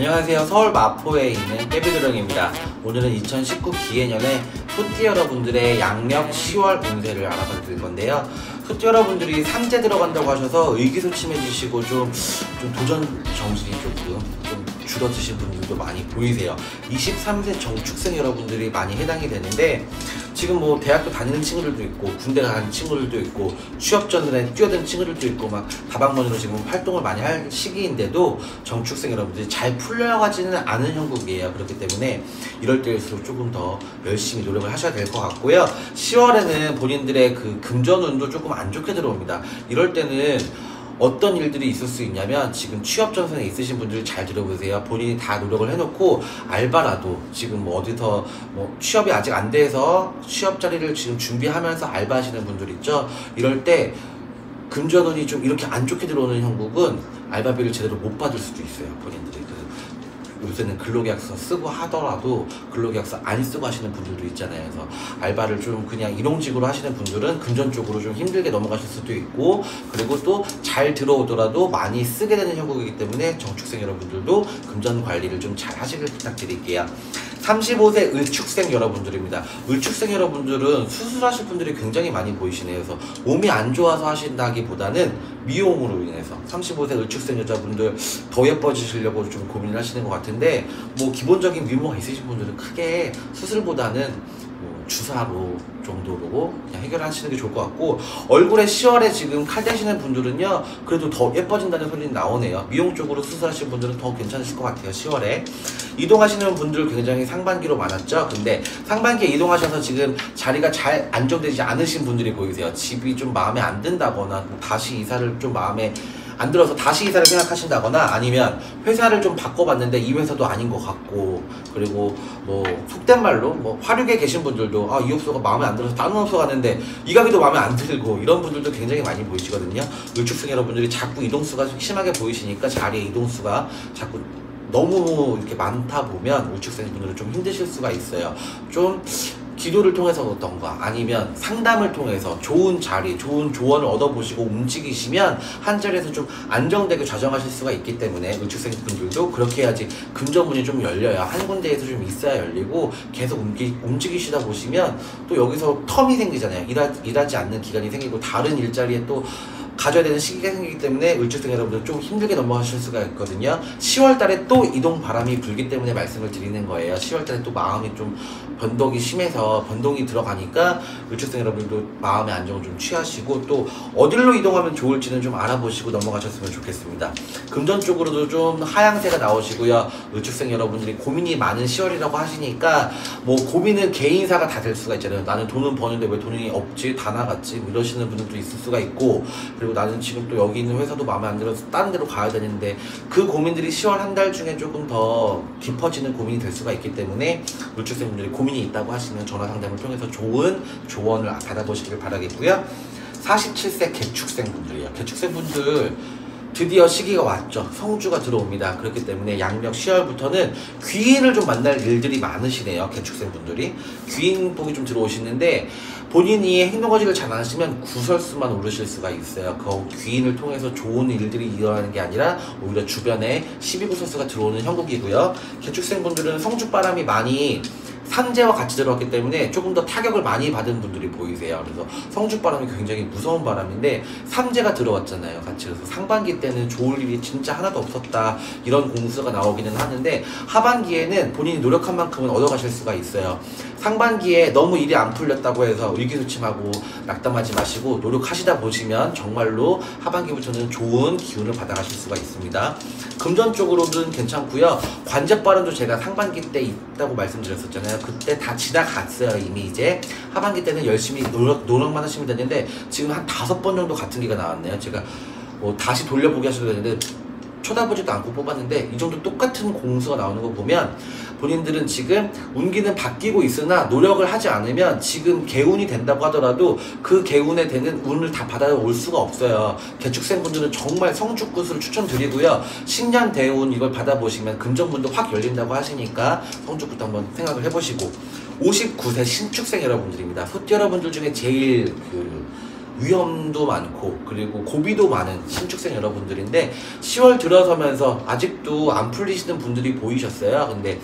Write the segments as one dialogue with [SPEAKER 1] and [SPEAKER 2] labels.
[SPEAKER 1] 안녕하세요. 서울 마포에 있는 깨비드렁입니다. 오늘은 2019 기해년에 소띠 여러분들의 양력 10월 운세를 알아봐 드릴 건데요. 소띠 여러분들이 삼재 들어간다고 하셔서 의기소침해지시고 좀, 좀 도전 정신이 조금 좀 줄어드신 분들도 많이 보이세요. 23세 정축생 여러분들이 많이 해당이 되는데 지금 뭐 대학교 다니는 친구들도 있고 군대 가는 친구들도 있고 취업 전에 뛰어든 친구들도 있고 막 다방면으로 지금 활동을 많이 할 시기인데도 정축생 여러분들이 잘 풀려가지는 않은 형국이에요. 그렇기 때문에 이럴 때일수록 조금 더 열심히 노력을 하셔야 될 것 같고요. 10월에는 본인들의 그 금전운도 조금 안 좋게 들어옵니다. 이럴 때는 어떤 일들이 있을 수 있냐면 지금 취업 전선에 있으신 분들이 잘 들어보세요. 본인이 다 노력을 해놓고 알바라도 지금 뭐 어디서 뭐 취업이 아직 안 돼서 취업 자리를 지금 준비하면서 알바하시는 분들 있죠. 이럴 때 금전운이 좀 이렇게 안 좋게 들어오는 형국은 알바비를 제대로 못 받을 수도 있어요. 본인들이. 요새는 근로계약서 쓰고 하더라도 근로계약서 안 쓰고 하시는 분들도 있잖아요. 그래서 알바를 좀 그냥 일용직으로 하시는 분들은 금전적으로 좀 힘들게 넘어가실 수도 있고 그리고 또 잘 들어오더라도 많이 쓰게 되는 형국이기 때문에 정축생 여러분들도 금전 관리를 좀 잘 하시길 부탁드릴게요. 35세 을축생 여러분들입니다. 을축생 여러분들은 수술하실 분들이 굉장히 많이 보이시네요. 그래서 몸이 안 좋아서 하신다기보다는 미용으로 인해서 35세 을축생 여자분들 더 예뻐지시려고 좀 고민을 하시는 것 같은데 뭐 기본적인 미모가 있으신 분들은 크게 수술보다는 뭐 주사로 정도로 그냥 해결하시는 게 좋을 것 같고 얼굴에 10월에 지금 칼 대시는 분들은요 그래도 더 예뻐진다는 소리는 나오네요. 미용 쪽으로 수술하신 분들은 더 괜찮으실 것 같아요 10월에. 이동하시는 분들 굉장히 상반기로 많았죠? 근데 상반기에 이동하셔서 지금 자리가 잘 안정되지 않으신 분들이 보이세요. 집이 좀 마음에 안 든다거나 뭐 다시 이사를 좀 마음에 안 들어서 다시 이사를 생각하신다거나 아니면 회사를 좀 바꿔봤는데 이 회사도 아닌 것 같고 그리고 뭐 속된 말로 뭐 화류계 계신 분들도 아 이 업소가 마음에 안 들어서 다른 업소 갔는데 이 가게도 마음에 안 들고 이런 분들도 굉장히 많이 보이시거든요 을축생 여러분들이 자꾸 이동수가 심하게 보이시니까 자리에 이동수가 자꾸 너무 이렇게 많다 보면 우측생 분들은 좀 힘드실 수가 있어요. 좀 기도를 통해서 어떤가 아니면 상담을 통해서 좋은 자리, 좋은 조언을 얻어보시고 움직이시면 한 자리에서 좀 안정되게 좌정하실 수가 있기 때문에 을축생 분들도 그렇게 해야지 금전문이 좀 열려야 한 군데에서 좀 있어야 열리고 계속 움직, 움직이시다 보시면 또 여기서 텀이 생기잖아요. 일하, 일하지 않는 기간이 생기고 다른 일자리에 또 가져야 되는 시기가 생기기 때문에 을주생 여러분들 좀 힘들게 넘어가실 수가 있거든요. 10월 달에 또 이동 바람이 불기 때문에 말씀을 드리는 거예요. 10월 달에 또 마음이 좀 변동이 심해서 변동이 들어가니까 을주생 여러분들도 마음의 안정을 좀 취하시고 또 어디로 이동하면 좋을지는 좀 알아보시고 넘어가셨으면 좋겠습니다. 금전 쪽으로도 좀 하향세가 나오시고요. 을축생 여러분들이 고민이 많은 10월이라고 하시니까 뭐 고민은 개인사가 다 될 수가 있잖아요. 나는 돈은 버는데 왜 돈이 없지? 다 나갔지? 뭐 이러시는 분들도 있을 수가 있고 그리고 나는 지금 또 여기 있는 회사도 마음에 안 들어서 다른 데로 가야 되는데 그 고민들이 10월 한 달 중에 조금 더 깊어지는 고민이 될 수가 있기 때문에 을축생 분들이 고민이 있다고 하시면 전화 상담을 통해서 좋은 조언을 받아보시길 바라겠고요. 47세 개축생 분들이요. 개축생 분들 드디어 시기가 왔죠. 성주가 들어옵니다. 그렇기 때문에 양력 10월부터는 귀인을 좀 만날 일들이 많으시네요. 개축생 분들이. 귀인 복이 좀 들어오시는데 본인이 행동거지를 잘 안 하시면 구설수만 오르실 수가 있어요. 그 귀인을 통해서 좋은 일들이 일어나는 게 아니라 오히려 주변에 시비구설수가 들어오는 형국이고요. 개축생 분들은 성주바람이 많이 상제와 같이 들어왔기 때문에 조금 더 타격을 많이 받은 분들이 보이세요. 그래서 성주바람이 굉장히 무서운 바람인데 삼재가 들어왔잖아요. 같이 그래서 상반기 때는 좋을 일이 진짜 하나도 없었다 이런 공수가 나오기는 하는데 하반기에는 본인이 노력한 만큼은 얻어가실 수가 있어요. 상반기에 너무 일이 안 풀렸다고 해서 의기소침하고 낙담하지 마시고 노력하시다 보시면 정말로 하반기부터는 좋은 기운을 받아가실 수가 있습니다. 금전 쪽으로는 괜찮고요. 관제바람도 제가 상반기 때 있다고 말씀드렸었잖아요. 그때 다 지나갔어요 이미 이제. 하반기 때는 열심히 노력, 노력만 하시면 되는데 지금 한 다섯 번 정도 같은 기가 나왔네요. 제가 뭐 다시 돌려보기 하셔도 되는데 쳐다보지도 않고 뽑았는데 이 정도 똑같은 공수가 나오는 거 보면 본인들은 지금 운기는 바뀌고 있으나 노력을 하지 않으면 지금 개운이 된다고 하더라도 그 개운에 되는 운을 다 받아올 수가 없어요. 개축생 분들은 정말 성주굿을 추천드리고요. 신년 대운 이걸 받아보시면 금전문도 확 열린다고 하시니까 성주굿 한번 생각을 해보시고 59세 신축생 여러분들입니다. 훗 여러분들 중에 제일 그 위험도 많고 그리고 고비도 많은 신축생 여러분들인데 10월 들어서면서 아직도 안 풀리시는 분들이 보이셨어요. 근데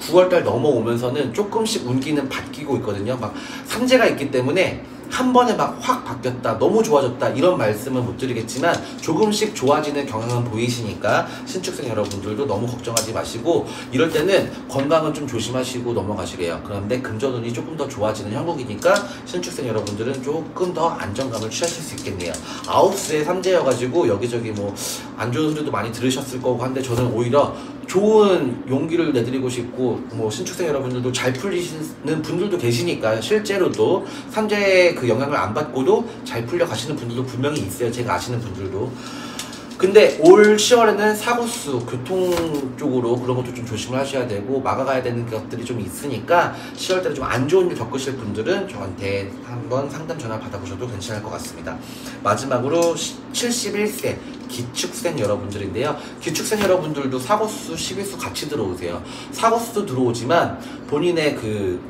[SPEAKER 1] 9월달 넘어오면서는 조금씩 운기는 바뀌고 있거든요. 막 삼재가 있기 때문에 한 번에 막 확 바뀌었다, 너무 좋아졌다 이런 말씀은 못 드리겠지만 조금씩 좋아지는 경향은 보이시니까 신축생 여러분들도 너무 걱정하지 마시고 이럴 때는 건강은 좀 조심하시고 넘어가시래요. 그런데 금전운이 조금 더 좋아지는 형국이니까 신축생 여러분들은 조금 더 안정감을 취하실 수 있겠네요. 아홉수의 삼재여가지고 여기저기 뭐 안 좋은 소리도 많이 들으셨을 거고 한데 저는 오히려 좋은 용기를 내드리고 싶고 뭐 신축생 여러분들도 잘 풀리시는 분들도 계시니까 실제로도 삼재 의그 영향을 안 받고도 잘 풀려 가시는 분들도 분명히 있어요. 제가 아시는 분들도. 근데 올 10월에는 사고수, 교통 쪽으로 그런 것도 좀 조심을 하셔야 되고 막아가야 되는 것들이 좀 있으니까 10월 달에 좀 안 좋은 일 겪으실 분들은 저한테 한번 상담 전화 받아보셔도 괜찮을 것 같습니다. 마지막으로 71세 기축생 여러분들인데요. 기축생 여러분들도 사고수, 11수 같이 들어오세요. 사고수도 들어오지만 본인의 그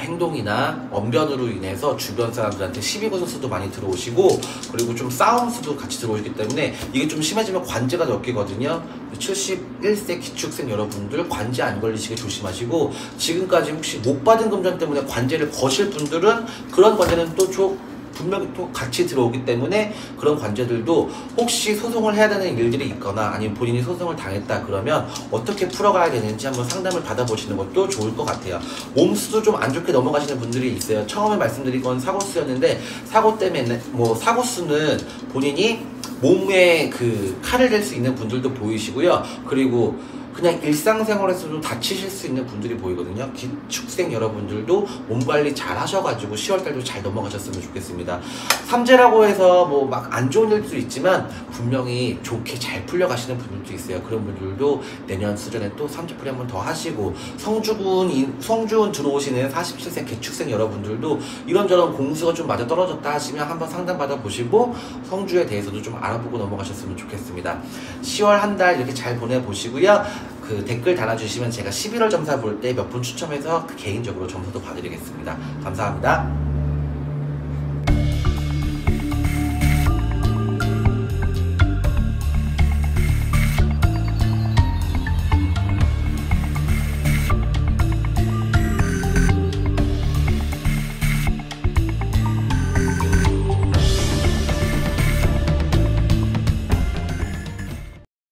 [SPEAKER 1] 행동이나 언변으로 인해서 주변 사람들한테 시비 거는 수도 많이 들어오시고 그리고 좀 싸움 수도 같이 들어오기 때문에 이게 좀 심해지면 관제가 엮이거든요. 71세 기축생 여러분들 관제 안 걸리시게 조심하시고 지금까지 혹시 못 받은 금전 때문에 관제를 거실 분들은 그런 관제는 또 좀 분명히 또 같이 들어오기 때문에 그런 관제들도 혹시 소송을 해야 되는 일들이 있거나 아니면 본인이 소송을 당했다 그러면 어떻게 풀어가야 되는지 한번 상담을 받아보시는 것도 좋을 것 같아요. 몸수도 좀 안 좋게 넘어가시는 분들이 있어요. 처음에 말씀드린 건 사고수였는데 사고 때문에 뭐 사고수는 본인이 몸에 그 칼을 댈 수 있는 분들도 보이시고요. 그리고 그냥 일상생활에서도 다치실 수 있는 분들이 보이거든요. 기축생 여러분들도 몸 관리 잘 하셔가지고 10월달도 잘 넘어가셨으면 좋겠습니다. 삼재라고 해서 뭐 막 안 좋은 일도 있지만 분명히 좋게 잘 풀려가시는 분들도 있어요. 그런 분들도 내년 수련에 또 삼재풀이 한번 더 하시고 성주군 성주운 들어오시는 47세 개축생 여러분들도 이런저런 공수가 좀 맞아 떨어졌다 하시면 한번 상담 받아 보시고 성주에 대해서도 좀 알아보고 넘어가셨으면 좋겠습니다. 10월 한 달 이렇게 잘 보내 보시고요. 그 댓글 달아주시면 제가 11월 점사 볼 때 몇 분 추첨해서 그 개인적으로 점수도 봐드리겠습니다. 감사합니다.